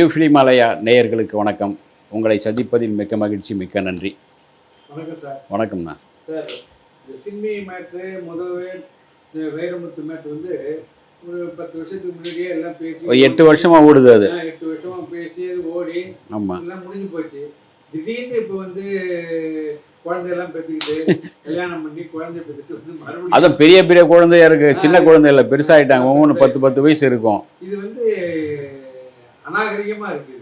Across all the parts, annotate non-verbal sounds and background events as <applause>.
யூஃபிலிமாலயா நேயர்களுக்கு வணக்கம். உங்களை சந்திப்பதில் மிக்க மகிழ்ச்சி மிக்க நன்றி. வணக்கம் சார். வணக்கம்ண்ணா. சார் இந்த சின்மி மேட்ரு இந்த வைரமுத்து மேட்ரு வந்து ஒரு பத்து வருஷத்துக்கு முன்னாடியே எல்லாம் பேசி எட்டு வருஷமாக ஓடுது அது. எட்டு வருஷமா பேசி ஓடி ஆமாம் எல்லாம் முடிஞ்சு போச்சு. திடீர்னு இப்போ வந்து குழந்தையெல்லாம் பெற்றுக்கிட்டு <laughs> கல்யாணம் பண்ணி குழந்தை பெற்றுட்டு வந்து மறுபடியும் அதான் பெரிய பெரிய குழந்தையா இருக்கு. சின்ன குழந்தை இல்லை பெருசாகிட்டாங்க ஒவ்வொன்று பத்து பத்து வயசு இருக்கும். இது வந்து அநாகரிகமாக இருக்குது.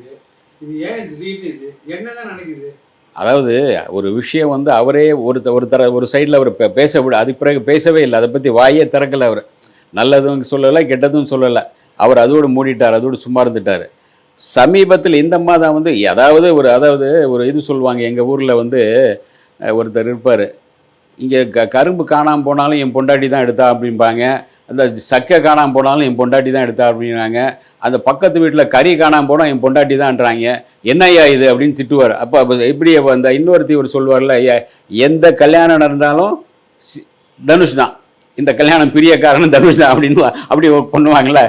இது ஏன் திடீர்னு இது? என்னதான் நடக்குது? அதாவது ஒரு விஷயம் வந்து அவரே ஒரு ஒரு தர ஒரு சைடில் அவர் பே- பேச விட அதுக்கு பிறகு பேசவே இல்லை. அதை பற்றி வாயே திறக்கலை அவர். நல்லதும் சொல்லலை கெட்டதும் சொல்லலை. அவர் அதோடு மூடிட்டார் அதோடு சும்மா இருந்துட்டார். சமீபத்தில் இந்த மாதம் வந்து அதாவது ஒரு அதாவது ஒரு இது சொல்லுவாங்க எங்கள் ஊரில் வந்து ஒருத்தர் இருப்பார். இங்கே க கரும்பு காணாமல் போனாலும் என் பொண்டாட்டி தான் எடுத்தா அப்படிம்பாங்க. அந்த சக்கை காணாமல் போனாலும் என் பொண்டாட்டி தான் எடுத்தா அப்படின்னாங்க அந்த பக்கத்து வீட்டில் கறி காணாமல் போனால் என் பொண்டாட்டி தான்ன்றாங்க. என்னையா இது? அப்படின்னு திட்டுவார். அப்போ அப்போ எப்படி அப்ப அந்த இன்னொருத்தி ஒரு சொல்லுவார்ல "ஐயா, எந்த கல்யாணம் நடந்தாலும் சி- தனுஷ் தான். இந்த கல்யாணம் பிரிய காரணம் தனுஷ் தான். அப்படின்னு அப்படி பண்ணுவாங்கள்ல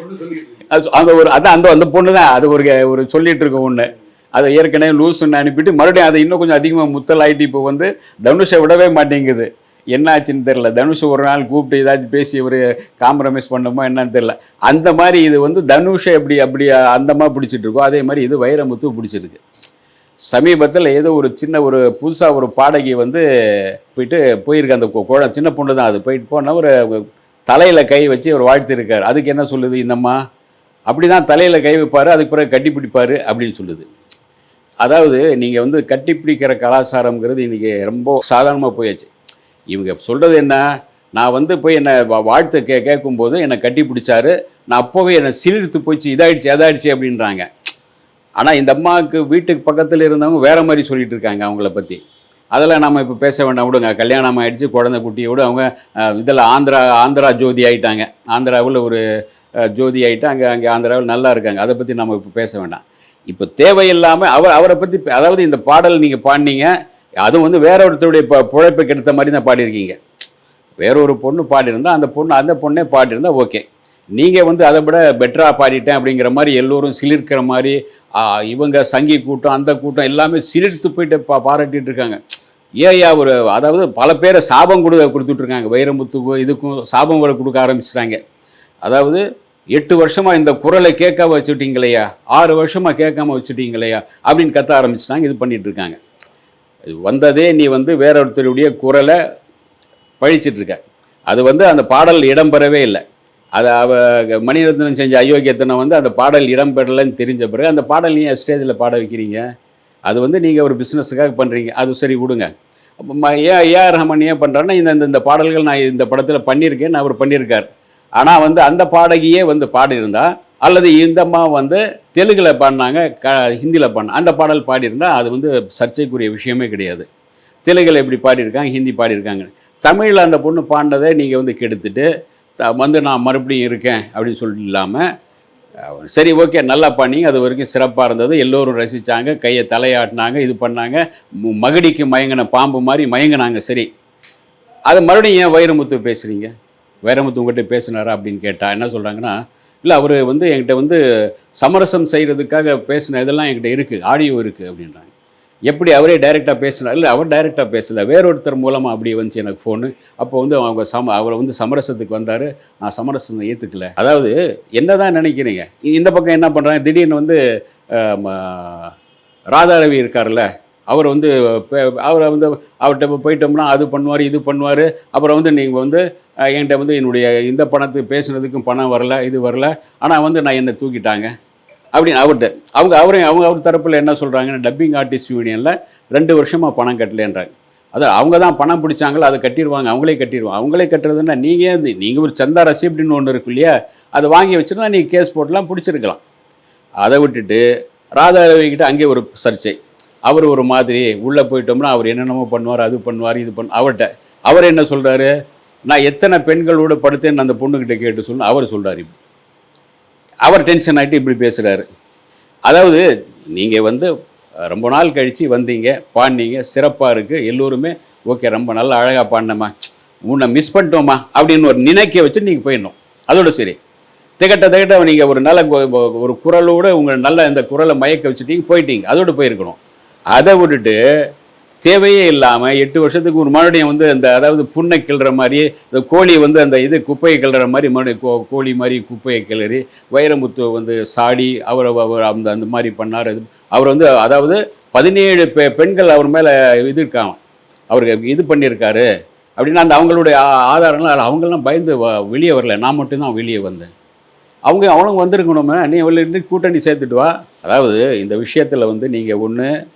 ஒரு அது அந்த ஒரு அதான் அந்த அந்த பொண்ணு தான். அது ஒரு ஒரு சொல்லிட்டு இருக்க ஒன்று அதை ஏற்கனவே லூஸ்ன்னு அனுப்பிட்டு மறுபடியும் அதை இன்னும் கொஞ்சம் அதிகமாக முத்தல் இப்போ வந்து தனுஷை விடவே மாட்டேங்குது. என்னாச்சுன்னு தெரில தனுஷ் ஒரு நாள் கூப்பிட்டு ஏதாச்சும் பேசி ஒரு காம்ப்ரமைஸ் பண்ணோமோ என்னன்னு தெரில அந்த மாதிரி இது வந்து தனுஷை எப்படி அப்படி அந்தமாக பிடிச்சிட்டு இருக்கோ அதே மாதிரி இது வைரமுத்து பிடிச்சிருக்கு. சமீபத்தில் ஏதோ ஒரு சின்ன ஒரு புதுசாக ஒரு பாடகி வந்து போயிட்டு போயிருக்க. அந்த கு- குழ சின்ன பொண்ணு தான் அது. போயிட்டு போனால் ஒரு தலையில் கை வச்சு அவர் வாழ்த்திருக்கார். அதுக்கு என்ன சொல்லுது இந்தம்மா? அப்படி தான் தலையில் கை வைப்பார் அதுக்கு பிறகு கட்டி பிடிப்பார் அப்படின்னு சொல்லுது. அதாவது நீங்கள் வந்து கட்டி பிடிக்கிற கலாச்சாரம்ங்கிறது இன்றைக்கி ரொம்ப சாதாரணமாக போயாச்சு. இவங்க சொல்கிறது என்ன? நான் வந்து போய் என்னை வாழ்த்து கே கேட்கும்போது என்னை கட்டி பிடிச்சாரு. நான் அப்போவே என்னை சிலிர்த்து போச்சு இதாயிடுச்சு எதாயிடுச்சு அப்படின்றாங்க. ஆனால் இந்த அம்மாவுக்கு வீட்டுக்கு பக்கத்தில் இருந்தவங்க வேறு மாதிரி சொல்லிகிட்டு இருக்காங்க அவங்கள பற்றி அதெல்லாம் நம்ம இப்போ பேச வேண்டாம் விடுங்க. கல்யாணம் ஆகிடுச்சு குழந்தை குட்டியோட அவங்க இதில் ஆந்திரா ஆந்திரா ஜோதி ஆகிட்டாங்க ஆந்திராவில் ஒரு ஜோதி ஆகிட்டு அங்கே அங்கே ஆந்திராவில் நல்லா இருக்காங்க. அதை பற்றி நம்ம இப்போ பேச வேண்டாம். இப்போ தேவையில்லாமல் அவர் அவரை பற்றி அதாவது இந்த பாடல் நீங்கள் பாடினீங்க அதுவும் வந்து வேற ஒருத்தருடைய பிழைப்பை கெடுத்த மாதிரி தான் பாடியிருக்கீங்க. வேற ஒரு பொண்ணு பாடியிருந்தால் அந்த பொண்ணு அந்த பொண்ணே பாடியிருந்தால் ஓகே. நீங்கள் வந்து அதை விட பெட்டராக பாடிட்டேன் அப்படிங்கிற மாதிரி எல்லோரும் சிலிர்க்கிற மாதிரி இவங்க சங்கி கூட்டம் அந்த கூட்டம் எல்லாமே சிலிர்த்து போயிட்டு பா பாராட்டிட்டு இருக்காங்க. ஏயா ஒரு அதாவது பல பேரை சாபம் கொடு கொடுத்துட்ருக்காங்க. வைரமுத்துக்கும் இதுக்கும் சாபம் கூட கொடுக்க ஆரம்பிச்சிட்டாங்க. அதாவது எட்டு வருஷமாக இந்த குரலை கேட்காம வச்சுட்டீங்களையா ஆறு வருஷமாக கேட்காம வச்சுட்டீங்களையா அப்படின்னு கத்த ஆரம்பிச்சிட்டாங்க இது பண்ணிகிட்ருக்காங்க இருக்காங்க. வந்ததே நீ வந்து வேற ஒருத்தருடைய குரலை பழிச்சிட்ருக்க. அது வந்து அந்த பாடல் இடம்பெறவே இல்லை. அது அவ மணிரத்னம் செஞ்ச அயோக்கியத்தனை வந்து அந்த பாடல் இடம்பெறலைன்னு தெரிஞ்ச பிறகு அந்த பாடல் ஏன் ஸ்டேஜில் பாட வைக்கிறீங்க? அது வந்து நீங்கள் ஒரு பிஸ்னஸுக்காக பண்ணுறீங்க அது சரி விடுங்க. அப்போ ஏன் ஏஆர் ரஹ்மான் ஏன் பண்ணுறாருன்னா இந்த இந்த- பாடல்கள் நான் இந்த படத்தில் பண்ணியிருக்கேன் அவர் பண்ணியிருக்கார். ஆனால் வந்து அந்த பாடகியே வந்து பாடியிருந்தால் அல்லது இந்த அம்மா வந்து தெலுங்கில் பாடினாங்க க ஹிந்தியில் பாடின அந்த பாடல் பாடியிருந்தால் அது வந்து சர்ச்சைக்குரிய விஷயமே கிடையாது. தெலுங்கில் எப்படி பாடியிருக்காங்க ஹிந்தி பாடியிருக்காங்க. தமிழில் அந்த பொண்ணு பாடினதை நீங்கள் வந்து கெடுத்துட்டு த- வந்து நான் மறுபடியும் இருக்கேன் அப்படின்னு சொல்லிட்டு இல்லாமல் சரி ஓகே நல்லா பண்ணிங்க அது வரைக்கும் சிறப்பாக இருந்தது. எல்லோரும் ரசித்தாங்க கையை தலையாட்டினாங்க இது பண்ணாங்க. மகடிக்கு மயங்கின பாம்பு மாதிரி மயங்கினாங்க சரி. அது மறுபடியும் ஏன் வைரமுத்து பேசுகிறீங்க வைரமுத்து உங்கள்கிட்ட பேசினாரா அப்படின்னு கேட்டால் என்ன சொல்கிறாங்கன்னா இல்லை அவர் வந்து என்கிட்ட வந்து சமரசம் செய்கிறதுக்காக பேசின இதெல்லாம் என்கிட்ட இருக்குது ஆடியோ இருக்குது அப்படின்றாங்க. எப்படி அவரே டைரெக்டாக பேசினார்? இல்லை அவர் டைரெக்டாக பேசலை வேறொருத்தர் மூலமாக அப்படி வந்துச்சு எனக்கு ஃபோனு அப்போ வந்து அவங்க சம அவரை வந்து சமரசத்துக்கு வந்தார். நான் சமரசத்தை ஏற்றுக்கல அதாவது என்ன தான் நினைக்கிறீங்க இந்த பக்கம் என்ன பண்ணுறாங்க திடீர்னு வந்து ராதாரவி இருக்கார்ல அவர் வந்து பே- அவரை வந்து அவர்கிட்ட இப்போ போயிட்டோம்னா அது பண்ணுவார் இது பண்ணுவார். அப்புறம் வந்து நீங்கள் வந்து என்கிட்ட வந்து என்னுடைய இந்த பணத்துக்கு பேசுனதுக்கும் பணம் வரல இது வரல. ஆனால் வந்து நான் என்னை தூக்கிட்டாங்க. அப்படின்னு அவர்கிட்ட அவங்க அவரையும் அவங்க அவர் தரப்பில் என்ன சொல்கிறாங்கன்னா டப்பிங் ஆர்டிஸ்ட் யூனியனில் ரெண்டு வருஷமாக பணம் கட்டலேன்றாங்க. அது அவங்க தான் பணம் பிடிச்சாங்களோ அதை கட்டிடுவாங்க அவங்களே கட்டிடுவாங்க. அவங்களே கட்டுறதுன்னா நீங்கள் நீங்கள் ஒரு சந்தா ரசீப்டின்னு ஒன்று இருக்கு இல்லையா அதை வாங்கி வச்சுருந்தா நீங்கள் கேஸ் போட்டெலாம் பிடிச்சிருக்கலாம். அதை விட்டுட்டு ராதாரவிக்கிட்ட அங்கே ஒரு சர்ச்சை. அவர் ஒரு மாதிரி உள்ளே போயிட்டோம்னா அவர் என்னென்னமோ பண்ணுவார் அது பண்ணுவார் இது பண்ண அவர்கிட்ட. அவர் என்ன சொல்கிறாரு நான் எத்தனை பெண்களோடு படுத்தேன்னு அந்த பொண்ணுக்கிட்ட கேட்டு சொல்லணும் அவர் சொல்கிறார் இப்படி. அவர் டென்ஷன் ஆகிட்டு இப்படி பேசுகிறாரு அதாவது நீங்கள் வந்து ரொம்ப நாள் கழித்து வந்தீங்க பாடினீங்க சிறப்பாக இருக்குது எல்லோருமே ஓகே ரொம்ப நல்லா அழகாக பாடினம்மா உன்னை மிஸ் பண்ணிட்டோமா அப்படின்னு ஒரு நினைக்க வச்சு நீங்கள் போயிடணும். அதோட சரி. திகட்ட திகட்ட நீங்கள் ஒரு நல்ல ஒரு குரலோடு உங்கள் நல்ல இந்த குரலை மயக்க வச்சுட்டீங்க போயிட்டீங்க அதோடு போயிருக்கணும். அதை விட்டுட்டு தேவையே இல்லாமல் எட்டு வருஷத்துக்கு ஒரு மறுபடியும் வந்து அந்த அதாவது புண்ணை கிள்ற மாதிரி இந்த கோழி வந்து அந்த இது குப்பையை கிளற மாதிரி மறுபடியும் கோ கோழி மாதிரி குப்பையை கிளறி வைரமுத்து வந்து சாடி அவர் அவர் அந்த அந்த மாதிரி பண்ணார். இது அவர் வந்து அதாவது பதினேழு பெ பெண்கள் அவர் மேலே இது இருக்காங்க. அவருக்கு இது பண்ணியிருக்காரு. அப்படின்னா அந்த அவங்களுடைய ஆதாரங்கள் அவங்களாம் பயந்து வ- வெளியே வரல. நான் மட்டும்தான் வெளியே வந்தேன். அவங்க அவனுங்க வந்திருக்கணுமே. நீ வெளியே கூட்டணி சேர்த்துட்டு வா. அதாவது இந்த விஷயத்தில் வந்து நீங்கள் ஒன்று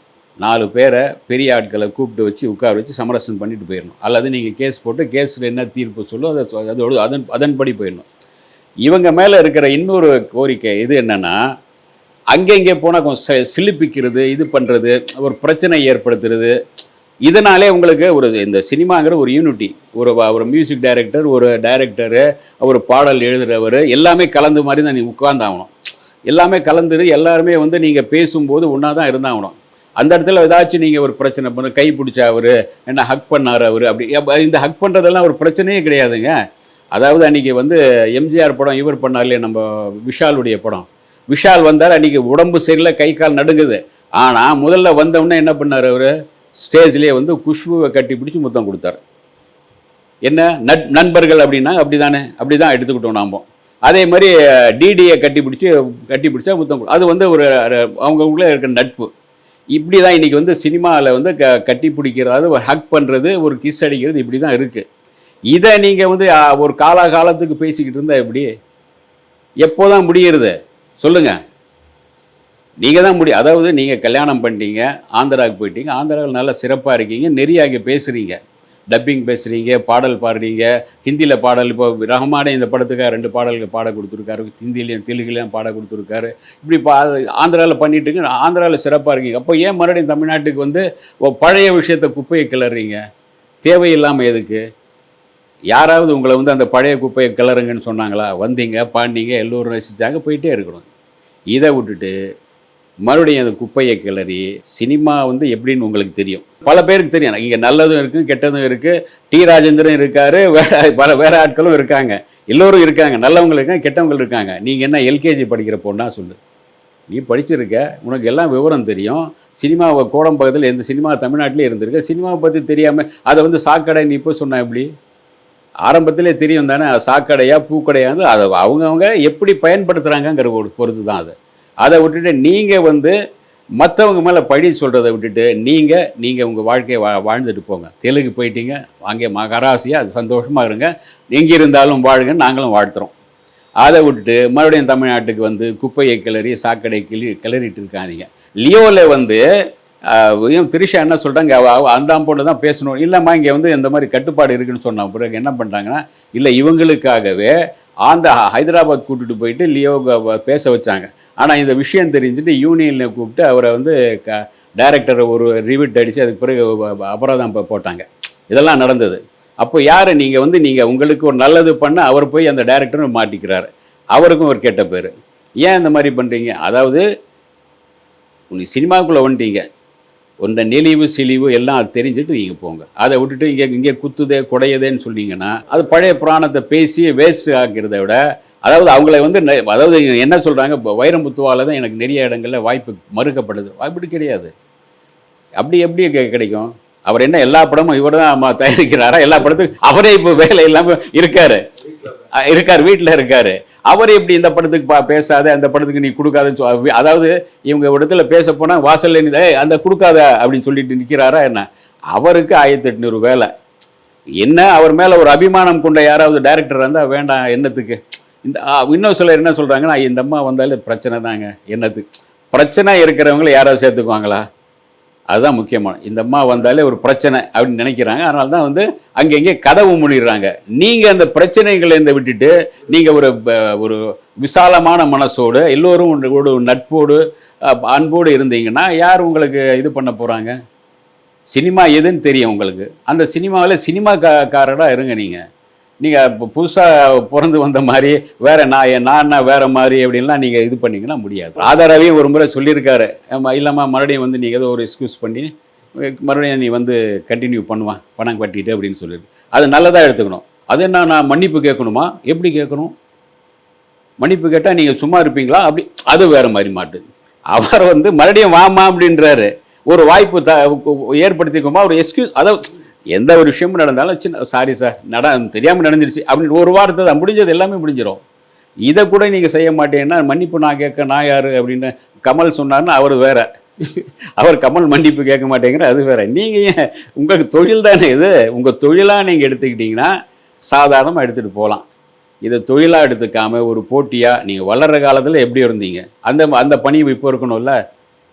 நாலு பேரை பெரிய ஆட்களை கூப்பிட்டு வச்சு உட்கார வச்சு சமரசம் பண்ணிட்டு போயிடணும். அல்லது நீங்கள் கேஸ் போட்டு கேஸில் என்ன தீர்ப்பு சொல்லோ அதை அதோடு அதன் அதன்படி போயிடணும். இவங்க மேலே இருக்கிற இன்னொரு கோரிக்கை இது என்னென்னா அங்கங்கே போனால் கொஞ்சம் சிலிப்பிக்கிறது இது பண்ணுறது ஒரு பிரச்சனை ஏற்படுத்துறது. இதனாலே உங்களுக்கு ஒரு இந்த சினிமாங்கிற ஒரு யூனிட்டி ஒரு ஒரு மியூசிக் டைரக்டர் ஒரு டைரக்டரு ஒரு பாடல் எழுதுகிறவர் எல்லாமே கலந்து மாதிரி தான் நீ உட்கார்ந்தாகணும். எல்லாமே கலந்துரு எல்லாருமே வந்து நீங்கள் பேசும்போது ஒன்றா தான் இருந்தாகணும். அந்த இடத்துல ஏதாச்சும் நீங்கள் ஒரு பிரச்சனை பண்ண கை பிடிச்சா அவர் என்ன ஹக் பண்ணார் அவர் அப்படி இந்த ஹக் பண்ணுறதெல்லாம் ஒரு பிரச்சனையே கிடையாதுங்க. அதாவது அன்றைக்கி வந்து எம்ஜிஆர் படம் இவர் பண்ணார்லையே நம்ம விஷாலுடைய படம். விஷால் வந்தார் அன்றைக்கி உடம்பு சரியில்லை கை கால் நடுங்குது. ஆனால் முதல்ல வந்தவுடனே என்ன பண்ணார் அவர்? ஸ்டேஜ்லேயே வந்து குஷ்புவை கட்டி பிடிச்சி முத்தம் கொடுத்தாரு. என்ன? நட் நண்பர்கள் அப்படின்னா அப்படி தானே அப்படி தான் எடுத்துக்கிட்டோம் நாம். அதே மாதிரி டிடியை கட்டி பிடிச்சி கட்டி பிடிச்சா முத்தம் கொடு- அது வந்து ஒரு அவங்கவுங்களே இருக்கிற நட்பு. இப்படி தான் இன்றைக்கி வந்து சினிமாவில் வந்து க கட்டி பிடிக்கிறது ஒரு ஹக் பண்ணுறது ஒரு கிஸ் அடிக்கிறது இப்படி தான் இருக்குது இதை நீங்கள் வந்து ஒரு காலாகாலத்துக்கு பேசிக்கிட்டு இருந்தால் எப்படி? எப்போ தான் முடியறது சொல்லுங்கள் நீங்கள் தான் முடியும் அதாவது நீங்கள் கல்யாணம் பண்ணிட்டீங்க ஆந்திராவுக்கு போயிட்டீங்க ஆந்திராவில் நல்லா சிறப்பாக இருக்கீங்க நெறியாக பேசுகிறீங்க டப்பிங் பேசுகிறீங்க பாடல் பாடுறீங்க. ஹிந்தியில் பாடல் இப்போ ரஹ்மானே இந்த படத்துக்காக ரெண்டு பாடல்கள் பாட கொடுத்துருக்காரு. ஹிந்திலையும் தெலுங்குலையும் பாட கொடுத்துருக்காரு. இப்படி பா ஆந்திராவில் பண்ணிட்டு இருக்கு. ஆந்திராவில் சிறப்பாக இருக்கீங்க. அப்போ ஏன் மறுபடியும் தமிழ்நாட்டுக்கு வந்து ஓ, பழைய விஷயத்தை குப்பையை கிளறீங்க? தேவையில்லாமல் எதுக்கு? யாராவது உங்களை வந்து அந்த பழைய குப்பையை கிளறுங்கன்னு சொன்னாங்களா? வந்தீங்க பாண்டிங்க எல்லோரும் ரசித்தாங்க போயிட்டே இருக்கணும். இதை விட்டுட்டு மறுபடியும் அந்த குப்பையை கிளறி சினிமா வந்து எப்படின்னு உங்களுக்கு தெரியும். பல பேருக்கு தெரியும். இங்கே நல்லதும் இருக்குது கெட்டதும் இருக்குது டி ராஜேந்திரன் இருக்கார் வேற பல வேறு ஆட்களும் இருக்காங்க. எல்லோரும் இருக்காங்க. நல்லவங்க இருக்காங்க கெட்டவங்க இருக்காங்க. நீங்கள் என்ன எல்கேஜி படிக்கிற பொண்ணா சொல்லு. நீ படிச்சிருக்க உனக்கு எல்லாம் விவரம் தெரியும். சினிமாவை கோடம் பக்கத்தில் எந்த சினிமா தமிழ்நாட்டிலே இருந்திருக்க. சினிமாவை பற்றி தெரியாமல் அதை வந்து சாக்கடை நீ இப்போ சொன்ன எப்படி? ஆரம்பத்திலே தெரியும் தானே அது சாக்கடையா பூக்கடையா வந்து அதை அவங்கவுங்க எப்படி பயன்படுத்துகிறாங்கங்கிற ஒரு பொறுத்து தான் அது. அதை விட்டுட்டு நீங்கள் வந்து மற்றவங்க மேலே பழி சொல்கிறத விட்டுட்டு நீங்கள் நீங்கள் உங்கள் வாழ்க்கையை வா வாழ்ந்துட்டு போங்க. தெலுங்கு போயிட்டீங்க அங்கே மகராசியாக அது சந்தோஷமாக இருங்க. எங்கே இருந்தாலும் வாழுங்க நாங்களும் வாழ்த்துறோம். அதை விட்டுட்டு மறுபடியும் தமிழ்நாட்டுக்கு வந்து குப்பையை கிளறி சாக்கடை கிளி கிளறிட்டு இருக்காதீங்க. லியோவில் வந்து திருஷா திரிஷா என்ன சொல்கிறாங்க அந்த பொண்ணு தான் பேசணும். இல்லைம்மா இங்கே வந்து இந்த மாதிரி கட்டுப்பாடு இருக்குன்னு சொன்ன பிறகு என்ன பண்ணுறாங்கன்னா இல்லை இவங்களுக்காகவே ஆந்த ஹைதராபாத் கூட்டிகிட்டு போயிட்டு லியோ பேச வச்சாங்க. ஆனால் இந்த விஷயம் தெரிஞ்சுட்டு யூனியனில் கூப்பிட்டு அவரை வந்து க டைரக்டரை ஒரு ரிவிட் அடித்து அதுக்கு பிறகு அபராதம் போட்டாங்க. இதெல்லாம் நடந்தது. அப்போ யார்? நீங்கள் வந்து நீங்கள் உங்களுக்கு ஒரு நல்லது பண்ண அவர் போய் அந்த டைரக்டரும் மாட்டிக்கிறாரு. அவருக்கும் ஒரு கெட்ட பேர். ஏன் இந்த மாதிரி பண்ணுறீங்க அதாவது நீ சினிமாவுக்குள்ளே வந்துட்டீங்க. இந்த நெளிவு சிலிவு எல்லாம் அது தெரிஞ்சுட்டு நீங்கள் போங்க. அதை விட்டுட்டு இங்கே இங்கே குத்துதே குடையதேன்னு சொன்னீங்கன்னா அது பழைய புராணத்தை பேசி வேஸ்ட் ஆக்கிறத விட அதாவது அவங்கள வந்து நெ- அதாவது என்ன சொல்கிறாங்க வைரமுத்துவால தான் எனக்கு நிறைய இடங்களில் வாய்ப்பு மறுக்கப்படுது. அப்படி கிடையாது. அப்படி எப்படி கிடைக்கும்? அவர் என்ன எல்லா படமும் இவர் தான் தயாரிக்கிறாரா? எல்லா படத்துக்கும் அவரே இப்போ வேலை இல்லாமல் இருக்காரு. இருக்கார் வீட்டில் இருக்காரு. அவர் எப்படி இந்த படத்துக்கு பா பேசாத அந்த படத்துக்கு நீ கொடுக்காதன்னு சொல் அதாவது இவங்க இடத்துல பேச போனால் வாசல்ல நீ அந்த கொடுக்காத அப்படின்னு சொல்லிட்டு நிற்கிறாரா என்ன? அவருக்கு ஆயிரத்தி எட்நூறு வேலை. என்ன அவர் மேலே ஒரு அபிமானம் கொண்ட யாராவது டைரக்டர் இருந்தால் வேண்டாம் என்னத்துக்கு? இந்த ஆ, இன்னும் சிலர் என்ன சொல்கிறாங்கன்னா இந்த அம்மா வந்தாலே பிரச்சனை தாங்க. என்னது? பிரச்சனை இருக்கிறவங்கள யாராவது சேர்த்துக்குவாங்களா? அதுதான் முக்கியமான. இந்த அம்மா வந்தாலே ஒரு பிரச்சனை அப்படின்னு நினைக்கிறாங்க. அதனால தான் வந்து அங்கங்கே கதவு முடிடுறாங்க. நீங்கள் அந்த பிரச்சனைகளை இந்த விட்டுட்டு நீங்கள் ஒரு ப- ஒரு விசாலமான மனசோடு எல்லோரும் ஒரு ஒரு நட்போடு அன்போடு இருந்தீங்கன்னா யார் உங்களுக்கு இது பண்ண போகிறாங்க சினிமா எதுன்னு தெரியும் உங்களுக்கு. அந்த சினிமாவில் சினிமா கா காரடாக இருங்க நீங்கள் நீங்கள் இப்போ புதுசாக பிறந்து வந்த மாதிரி வேற நான் என் நான் வேற மாதிரி அப்படின்லாம் நீங்கள் இது பண்ணீங்கன்னா முடியாது. ஆதாராவையும் ஒரு முறை சொல்லியிருக்காரு. இல்லாமல் இல்லைம்மா மறுபடியும் வந்து நீங்கள் ஏதோ ஒரு எக்ஸ்கியூஸ் பண்ணி மறுபடியும் நீ வந்து கண்டினியூ பண்ணுவான் பணம் கட்டிட்டு அப்படின்னு சொல்லியிருக்கு அது நல்லதாக எடுத்துக்கணும். அது என்ன நான் மன்னிப்பு கேட்கணுமா? எப்படி கேட்கணும்? மன்னிப்பு கேட்டால் நீங்கள் சும்மா இருப்பீங்களா? அப்படி அது வேற மாதிரி மாட்டுது அவர் வந்து மறுபடியும் வாமா அப்படின்றாரு. ஒரு வாய்ப்பு த ஏற்படுத்திக்கோமா? ஒரு எக்ஸ்கியூஸ் அதாவது எந்த ஒரு விஷயமும் நடந்தாலும் சின்ன சாரி சார் நட தெரியாமல் நடந்துருச்சு. அப்படின்னு ஒரு வாரத்தை தான் முடிஞ்சது எல்லாமே முடிஞ்சிடும் இதை கூட நீங்கள் செய்ய மாட்டேன்னா மன்னிப்பு நான் கேட்க நான் யார்? அப்படின்னு கமல் சொன்னார்னா அவர் வேற. <laughs> அவர் கமல் மன்னிப்பு கேட்க மாட்டேங்கிற அது வேற. நீங்கள் ஏன் உங்களுக்கு தொழில் தானே இது. உங்கள் தொழிலாக நீங்கள் எடுத்துக்கிட்டிங்கன்னா சாதாரணமாக எடுத்துகிட்டு போகலாம். இதை தொழிலாக எடுத்துக்காம ஒரு போட்டியாக நீங்கள் வளர்கிற காலத்தில் எப்படி இருந்தீங்க? அந்த அந்த பணி இப்போ இருக்கணும்ல?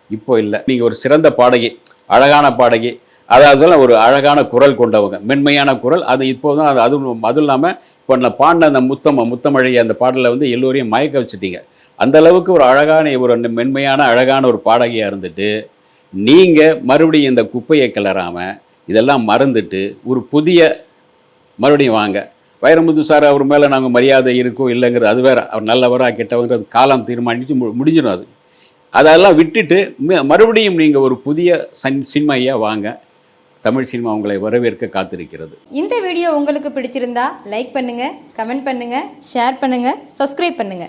இப்போ இல்லை. நீங்கள் ஒரு சிறந்த பாடகி அழகான பாடகி அதாவது ஒரு அழகான குரல் கொண்டவங்க. மென்மையான குரல். அது இப்போதான் அது அதுவும் அதுவும் இல்லாமல் இப்போ நான் பாடின அந்த முத்தம் முத்தமழை அந்த பாடலில் வந்து எல்லோரையும் மயக்க வச்சுட்டீங்க. அந்த அளவுக்கு ஒரு அழகான ஒரு மென்மையான அழகான ஒரு பாடகியாக இருந்துட்டு நீங்கள் மறுபடியும் இந்த குப்பையை கிளறாமல் இதெல்லாம் மறந்துட்டு ஒரு புதிய மறுபடியும் வாங்க. வைரமுத்து சார் அவர் மேலே நாங்கள் மரியாதை இருக்கோ இல்லைங்கிறது அது வேறு. அவர் நல்லவரா கெட்டவங்கிறது காலம் தீர்மானித்து மு முடிஞ்சிடும் அது. அதெல்லாம் விட்டுட்டு மறுபடியும் நீங்கள் ஒரு புதிய சன் சினிமையாக வாங்க. தமிழ் சினிமா உங்களை வரவேற்க காத்திருக்கிறது. இந்த வீடியோ உங்களுக்கு பிடிச்சிருந்தா லைக் பண்ணுங்க கமெண்ட் பண்ணுங்க ஷேர் பண்ணுங்க சப்ஸ்கிரைப் பண்ணுங்க.